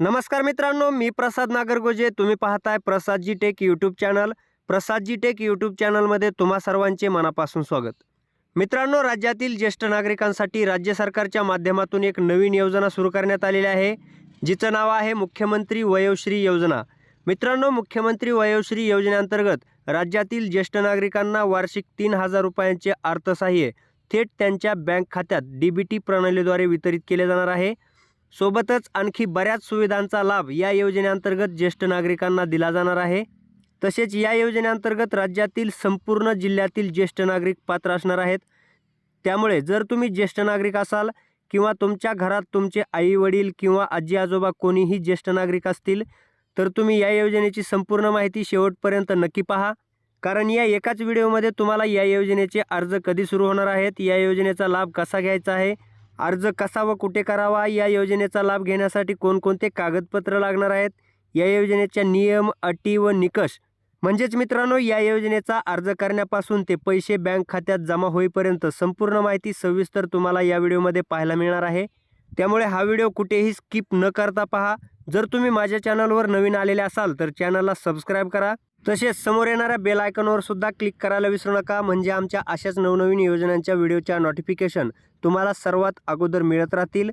नमस्कार मित्रांनो मी प्रसाद नागरगोजे. तुम्ही पाहताय Prasadji tech YouTube channel Prasadji tech YouTube चॅनलमध्ये तुम्हा सर्वांचे मनापासून स्वागत. मित्रांनो राज्यातील ज्येष्ठ नागरिकांसाठी राज्य सरकारच्या माध्यमातून एक नवीन योजना सुरू करण्यात आलेली आहे जिचं नाव आहे मुख्यमंत्री वयोश्री योजना. मित्रांनो मुख्यमंत्री वयोश्री योजनेअंतर्गत राज्यातील ज्येष्ठ नागरिकांना वार्षिक तीन हजार रुपयांचे अर्थसहाय्य थेट त्यांच्या बँक खात्यात डी बी टी प्रणालीद्वारे वितरित केले जाणार आहे. सोबतच आणखी बऱ्याच सुविधांचा लाभ या योजनेअंतर्गत ज्येष्ठ नागरिकांना दिला जाणार आहे. तसेच या योजनेअंतर्गत राज्यातील संपूर्ण जिल्ह्यातील ज्येष्ठ नागरिक पात्र असणार आहेत. त्यामुळे जर तुम्ही ज्येष्ठ नागरिक असाल किंवा तुमच्या घरात तुमचे आई वडील किंवा आजी आजोबा कोणीही ज्येष्ठ नागरिक असतील तर तुम्ही या योजनेची संपूर्ण माहिती शेवटपर्यंत नक्की पहा. कारण या एकाच व्हिडिओमध्ये तुम्हाला या योजनेचे अर्ज कधी सुरू होणार आहेत या योजनेचा लाभ कसा घ्यायचा आहे अर्ज कसा व कुठे करावा? या योजनेचा लाभ घेण्यासाठी कोणकोणते कागदपत्र लागणार आहेत? या योजनेच्या नियम अटी व निकष? म्हणजेच मित्रांनो या योजनेचा अर्ज करण्यापासून ते पैसे बँक खात्यात जमा होईपर्यंत संपूर्ण माहिती सविस्तर तुम्हाला या व्हिडिओमध्ये पाहायला मिळणार आहे. त्यामुळे हा व्हिडिओ कुठेही स्किप न करता पहा. जर तुम्ही माझ्या चॅनलवर नवीन आलेले असाल तर चॅनलला सबस्क्राईब करा. तसेच समोर येणाऱ्या बेल आयकॉनवर सुद्धा क्लिक करायला विसरू नका. म्हणजे आमच्या अशाच नवनवीन योजनांच्या व्हिडिओच्या नोटिफिकेशन तुम्हाला सर्वात अगोदर मिळत राहतील.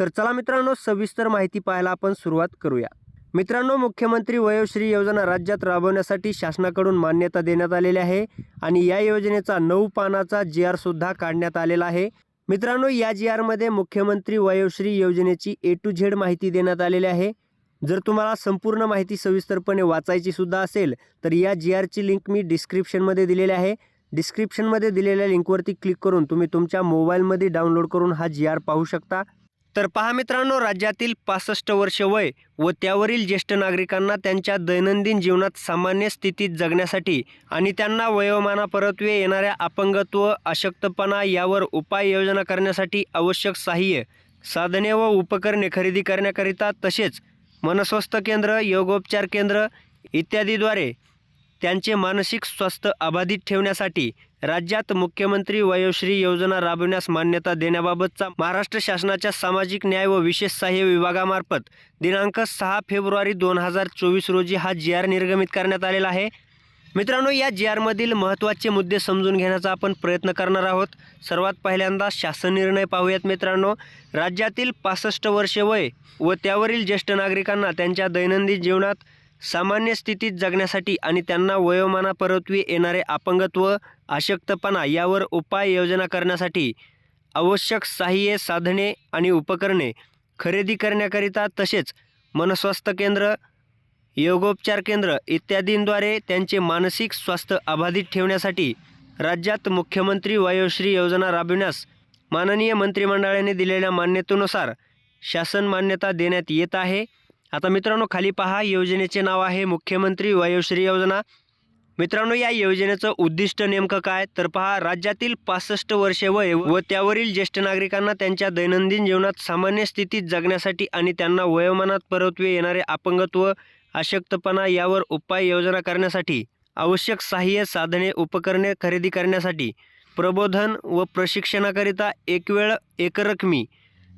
तर चला मित्रांनो सविस्तर माहिती पाहायला आपण सुरुवात करूया. मित्रांनो मुख्यमंत्री वयोश्री योजना राज्यात राबवण्यासाठी शासनाकडून मान्यता देण्यात आलेली आहे आणि या योजनेचा नऊ पानाचा जी आर सुद्धा काढण्यात आलेला आहे. मित्रांनो या जी आरमध्ये मुख्यमंत्री वयोश्री योजनेची ए टू झेड माहिती देण्यात आलेली आहे. जर तुम्हाला संपूर्ण माहिती सविस्तरपणे वाचायची सुद्धा असेल तर या जी आरची लिंक मी डिस्क्रिप्शनमध्ये दिलेली आहे. डिस्क्रिप्शनमध्ये दिलेल्या लिंकवरती क्लिक करून तुम्ही तुमच्या मोबाईलमध्ये डाउनलोड करून हा जी आर पाहू शकता. तर पहा मित्रांनो राज्यातील पासष्ट वर्ष वय व त्यावरील ज्येष्ठ नागरिकांना त्यांच्या दैनंदिन जीवनात सामान्य स्थितीत जगण्यासाठी आणि त्यांना वयोमानापरत्वे येणाऱ्या अपंगत्व अशक्तपणा यावर उपाययोजना करण्यासाठी आवश्यक सहाय्य साधने व उपकरणे खरेदी करण्याकरिता तसेच मनस्वस्थ केंद्र योगोपचार केंद्र इत्यादीद्वारे त्यांचे मानसिक स्वास्थ्य अबाधित ठेवण्यासाठी राज्यात मुख्यमंत्री वयोश्री योजना राबविण्यास मान्यता देण्याबाबतचा महाराष्ट्र शासनाच्या सामाजिक न्याय व विशेष सहाय्य विभागामार्फत दिनांक सहा फेब्रुवारी दोन हजार चोवीस रोजी हा जी आर निर्गमित करण्यात आलेला आहे. मित्रांनो या जी आरमधील महत्त्वाचे मुद्दे समजून घेण्याचा आपण प्रयत्न करणार आहोत. सर्वात पहिल्यांदा शासन निर्णय पाहूयात मित्रांनो. राज्यातील पासष्ट वर्षे वय व त्यावरील ज्येष्ठ नागरिकांना त्यांच्या दैनंदिन जीवनात सामान्य स्थितीत जगण्यासाठी आणि त्यांना वयोमानापरत्वे येणारे अपंगत्व अशक्तपणा यावर उपाययोजना करण्यासाठी आवश्यक सहाय्य साधने आणि उपकरणे खरेदी करण्याकरिता तसेच मनस्वास्थ्य केंद्र योगोपचार केंद्र इत्यादींद्वारे त्यांचे मानसिक स्वास्थ्य अबाधित ठेवण्यासाठी राज्यात मुख्यमंत्री वयोश्री योजना राबविण्यास माननीय मंत्रिमंडळाने दिलेल्या मान्यतेनुसार शासन मान्यता देण्यात येत आहे. आता मित्रांनो खाली पहा योजनेचे नाव आहे मुख्यमंत्री वयोश्री योजना. मित्रांनो या योजनेचं उद्दिष्ट नेमकं काय? तर पहा राज्यातील पासष्ट वर्षे वय व त्यावरील ज्येष्ठ नागरिकांना त्यांच्या दैनंदिन जीवनात सामान्य स्थितीत जगण्यासाठी आणि त्यांना वयोमानात परतवे येणारे अपंगत्व अशक्तपणा यावर उपाय योजना करण्यासाठी आवश्यक सहाय्य साधने उपकरणे खरेदी करण्यासाठी प्रबोधन व प्रशिक्षणाकरिता एक वेळ एकरकमी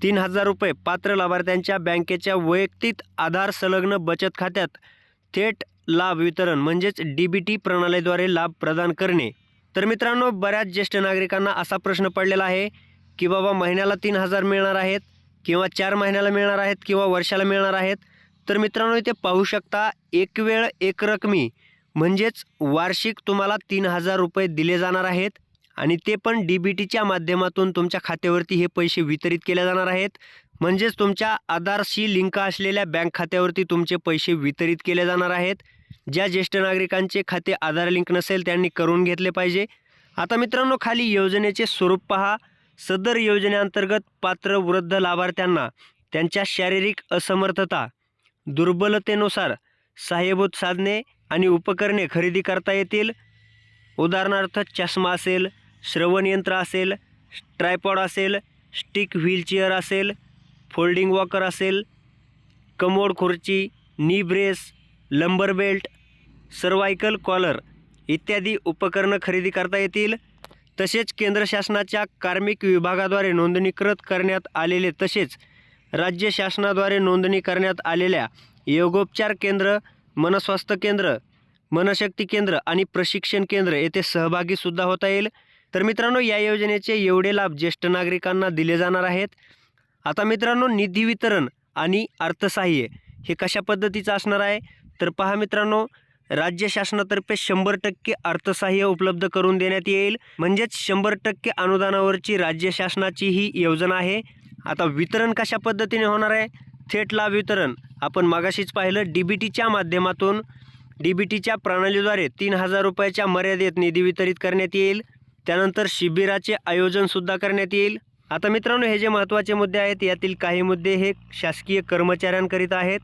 तीन हजार रुपये पात्र लाभार्थ्यांच्या बँकेच्या वैयक्तिक आधार संलग्न बचत खात्यात थेट लाभ वितरण म्हणजेच डी बी टी प्रणालीद्वारे लाभ प्रदान करणे. तर मित्रांनो बऱ्याच ज्येष्ठ नागरिकांना असा प्रश्न पडलेला आहे की बाबा महिन्याला तीन हजार मिळणार आहेत किंवा चार महिन्याला मिळणार आहेत किंवा वर्षाला मिळणार आहेत? तर मित्रांनो इथे पाहू शकता एक वेळ एक रकमी म्हणजेच वार्षिक तुम्हाला तीन हजार रुपये दिले जाणार आहेत. आणि ते पण डी बी टीच्या माध्यमातून तुमच्या खात्यावरती हे पैसे वितरित केले जाणार आहेत. म्हणजेच तुमच्या आधारशी लिंक असलेल्या बँक खात्यावरती तुमचे पैसे वितरित केले जाणार आहेत. ज्या ज्येष्ठ नागरिकांचे खाते आधार लिंक नसेल त्यांनी करून घेतले पाहिजे. आता मित्रांनो खाली योजनेचे स्वरूप पहा. सदर योजनेअंतर्गत पात्र वृद्ध लाभार्थ्यांना त्यांच्या शारीरिक असमर्थता दुर्बलतेनुसार सहाय्यभूत साधने आणि उपकरणे खरेदी करता येतील. उदाहरणार्थ चष्मा असेल श्रवणयंत्र असेल ट्रायपॉड असेल स्टिक व्हीलचेअर असेल फोल्डिंग वॉकर असेल कमोड खुर्ची knee brace lumbar belt cervical collar इत्यादी उपकरणं खरेदी करता येतील. तसेच केंद्र शासनाच्या कार्मिक विभागाद्वारे नोंदणीकृत करण्यात आलेले तसेच राज्य शासनाद्वारे नोंदणी करण्यात आलेल्या योगोपचार केंद्र मनस्वास्थ्य केंद्र मनशक्ती केंद्र आणि प्रशिक्षण केंद्र येथे सहभागीसुद्धा होता येईल. तर मित्रांनो या योजनेचे एवढे लाभ ज्येष्ठ नागरिकांना दिले जाणार आहेत. आता मित्रांनो निधी वितरण आणि अर्थसहाय्य हे कशा पद्धतीचं असणार आहे? तर पहा मित्रांनो राज्य शासनातर्फे शंभर टक्के अर्थसहाय्य उपलब्ध करून देण्यात येईल. म्हणजेच शंभर टक्के अनुदानावरची राज्य शासनाची ही योजना आहे. आता वितरण कशा पद्धतीने होणार आहे? थेट लाभ वितरण. आपण मागाशीच पाहिलं डी बी टीच्या माध्यमातून डी बी टीच्या प्रणालीद्वारे तीन हजार रुपयाच्या मर्यादेत निधी वितरित करण्यात येईल. त्यानंतर शिबिराचे आयोजनसुद्धा करण्यात येईल. आता मित्रांनो हे जे महत्त्वाचे मुद्दे आहेत यातील काही मुद्दे हे शासकीय कर्मचाऱ्यांकरिता आहेत.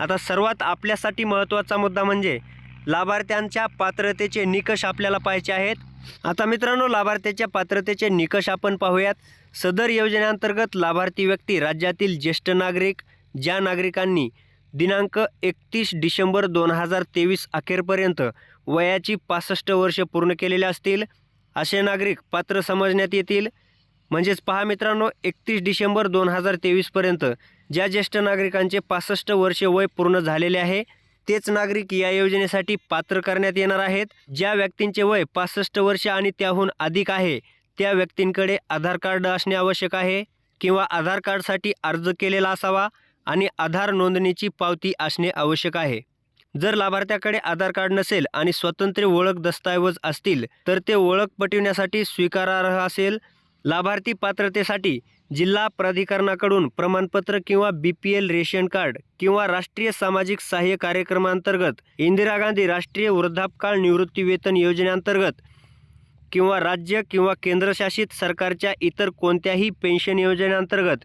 आता सर्वात आपल्यासाठी महत्त्वाचा मुद्दा म्हणजे लाभार्थ्यांच्या पात्रतेचे निकष आपल्याला पाहायचे आहेत. आता मित्रांनो लाभार्थ्याच्या पात्रतेचे निकष आपण पाहूयात. सदर योजनेअंतर्गत लाभार्थी व्यक्ती राज्यातील ज्येष्ठ नागरिक ज्या नागरिकांनी दिनांक एकतीस डिसेंबर दोन हजार तेवीस अखेरपर्यंत वयाची पासष्ट वर्ष पूर्ण केलेले असतील असे नागरिक पात्र समजण्यात येतील. म्हणजेच पहा मित्रांनो एकतीस डिसेंबर दोन हजार तेवीसपर्यंत ज्या ज्येष्ठ नागरिकांचे पासष्ट वर्षे वय पूर्ण झालेले आहे तेच नागरिक या योजनेसाठी पात्र करण्यात येणार आहेत. ज्या व्यक्तींचे वय पासष्ट वर्ष आणि त्याहून अधिक आहे त्या व्यक्तींकडे आधार कार्ड असणे आवश्यक आहे किंवा आधार कार्डसाठी अर्ज केलेला असावा आणि आधार नोंदणीची पावती असणे आवश्यक आहे. जर लाभार्थ्याकडे आधार कार्ड नसेल आणि स्वतंत्र ओळख दस्तऐवज असतील तर ते ओळख पटविण्यासाठी स्वीकारार्ह असेल. लाभार्थी पात्रतेसाठी जिल्हा प्राधिकरणाकडून प्रमाणपत्र किंवा B P L ration card किंवा राष्ट्रीय सामाजिक सहाय्य कार्यक्रमांतर्गत इंदिरा गांधी राष्ट्रीय वृद्धापकाळ निवृत्ती वेतन योजनेअंतर्गत किंवा राज्य किंवा केंद्रशासित सरकारच्या इतर कोणत्याही पेन्शन योजनेअंतर्गत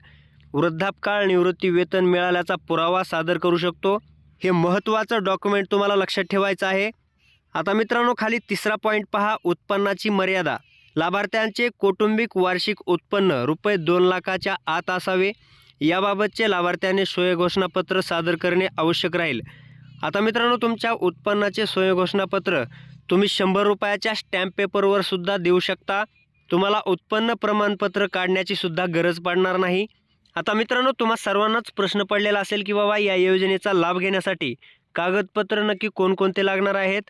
वृद्धापकाळ निवृत्ती वेतन मिळाल्याचा पुरावा सादर करू शकतो. हे महत्त्वाचं डॉक्युमेंट तुम्हाला लक्षात ठेवायचं आहे. आता मित्रांनो खाली तिसरा पॉईंट पहा उत्पन्नाची मर्यादा. लाभार्थ्यांचे कौटुंबिक वार्षिक उत्पन्न रुपये दोन लाखाच्या आत असावे. याबाबतचे लाभार्थ्याने स्वयंघोषणापत्र सादर करणे आवश्यक राहील. आता मित्रांनो तुमच्या उत्पन्नाचे स्वयंघोषणापत्र तुम्ही शंभर रुपयाच्या स्टॅम्प पेपरवर सुद्धा देऊ शकता. तुम्हाला उत्पन्न प्रमाणपत्र काढण्याची सुद्धा गरज पडणार नाही. आता मित्रांनो तुम्हा सर्वांनाच प्रश्न पडलेला असेल की बाबा या योजनेचा लाभ घेण्यासाठी कागदपत्र नक्की कोणकोणते लागणार आहेत?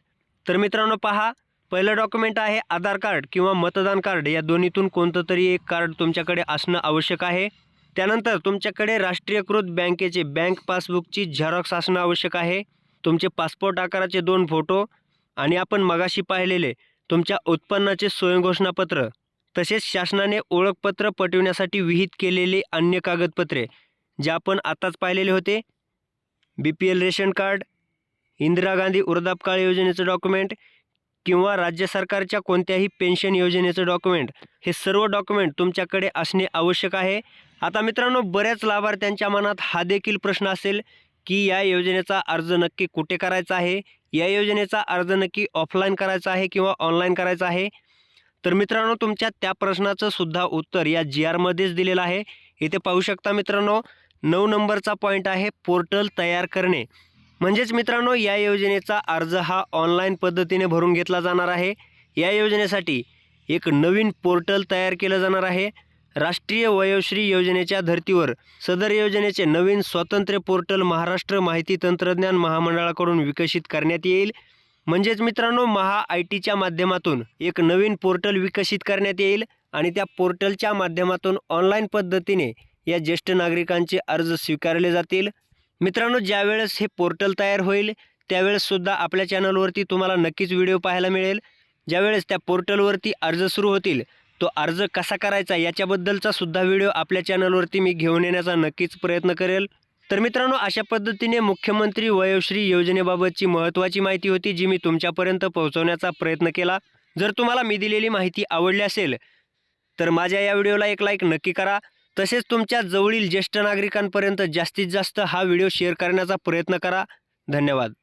तर मित्रांनो पहा पहिलं डॉक्युमेंट आहे आधार कार्ड किंवा मतदान कार्ड. या दोन्हीतून कोणतं तरी एक कार्ड तुमच्याकडे असणं आवश्यक आहे. त्यानंतर तुमच्याकडे राष्ट्रीयकृत बँकेचे बँक पासबुकची झेरॉक्स असणं आवश्यक आहे. तुमचे पासपोर्ट आकाराचे दोन फोटो आणि आपण मगाशी पाहिलेले तुमच्या उत्पन्नाचे स्वयंघोषणापत्र. तसेच शासनाने ओळखपत्र पटविण्यासाठी विहित केलेले अन्य कागदपत्रे जे आपण आताच पाहिलेले होते. B P L ration card Indira Gandhi वृद्धापकाळ योजनेचं डॉक्युमेंट किंवा राज्य सरकारच्या कोणत्याही पेन्शन योजनेचं डॉक्युमेंट हे सर्व डॉक्युमेंट तुमच्याकडे असणे आवश्यक आहे. आता मित्रांनो बऱ्याच लाभार्थ्यांच्या मनात हा देखील प्रश्न असेल की या योजनेचा अर्ज नक्की कुठे करायचा आहे? या योजनेचा अर्ज नक्की ऑफलाईन करायचा आहे किंवा ऑनलाईन करायचा आहे? तर मित्रांनो तुमच्या त्या प्रश्नाचं सुद्धा उत्तर या जी आरमध्येच दिलेलं आहे. इथे पाहू शकता मित्रांनो नऊ नंबरचा पॉईंट आहे पोर्टल तयार करणे. म्हणजेच मित्रांनो या योजनेचा अर्ज हा ऑनलाईन पद्धतीने भरून घेतला जाणार आहे. या योजनेसाठी एक नवीन पोर्टल तयार केलं जाणार आहे. राष्ट्रीय वयोश्री योजनेच्या धर्तीवर सदर योजनेचे नवीन स्वातंत्र्य पोर्टल महाराष्ट्र माहिती तंत्रज्ञान महामंडळाकडून विकसित करण्यात येईल. म्हणजेच मित्रांनो महा आय टीच्या माध्यमातून एक नवीन पोर्टल विकसित करण्यात येईल आणि त्या पोर्टलच्या माध्यमातून ऑनलाईन पद्धतीने या ज्येष्ठ नागरिकांचे अर्ज स्वीकारले जातील. मित्रांनो ज्यावेळेस हे पोर्टल तयार होईल त्यावेळेससुद्धा आपल्या चॅनलवरती तुम्हाला नक्कीच व्हिडिओ पाहायला मिळेल. ज्यावेळेस त्या पोर्टलवरती अर्ज सुरू होतील तो अर्ज कसा करायचा याच्याबद्दलचा सुद्धा व्हिडिओ आपल्या चॅनलवरती मी घेऊन येण्याचा नक्कीच प्रयत्न करेल. तर मित्रांनो अशा पद्धतीने मुख्यमंत्री वयोश्री योजनेबाबतची महत्त्वाची माहिती होती जी मी तुमच्यापर्यंत पोहोचवण्याचा प्रयत्न केला. जर तुम्हाला मी दिलेली माहिती आवडली असेल तर माझ्या या व्हिडिओला एक लाईक नक्की करा. तसेच तुमच्या जवळील ज्येष्ठ नागरिकांपर्यंत जास्तीत जास्त हा व्हिडिओ शेअर करण्याचा प्रयत्न करा. धन्यवाद.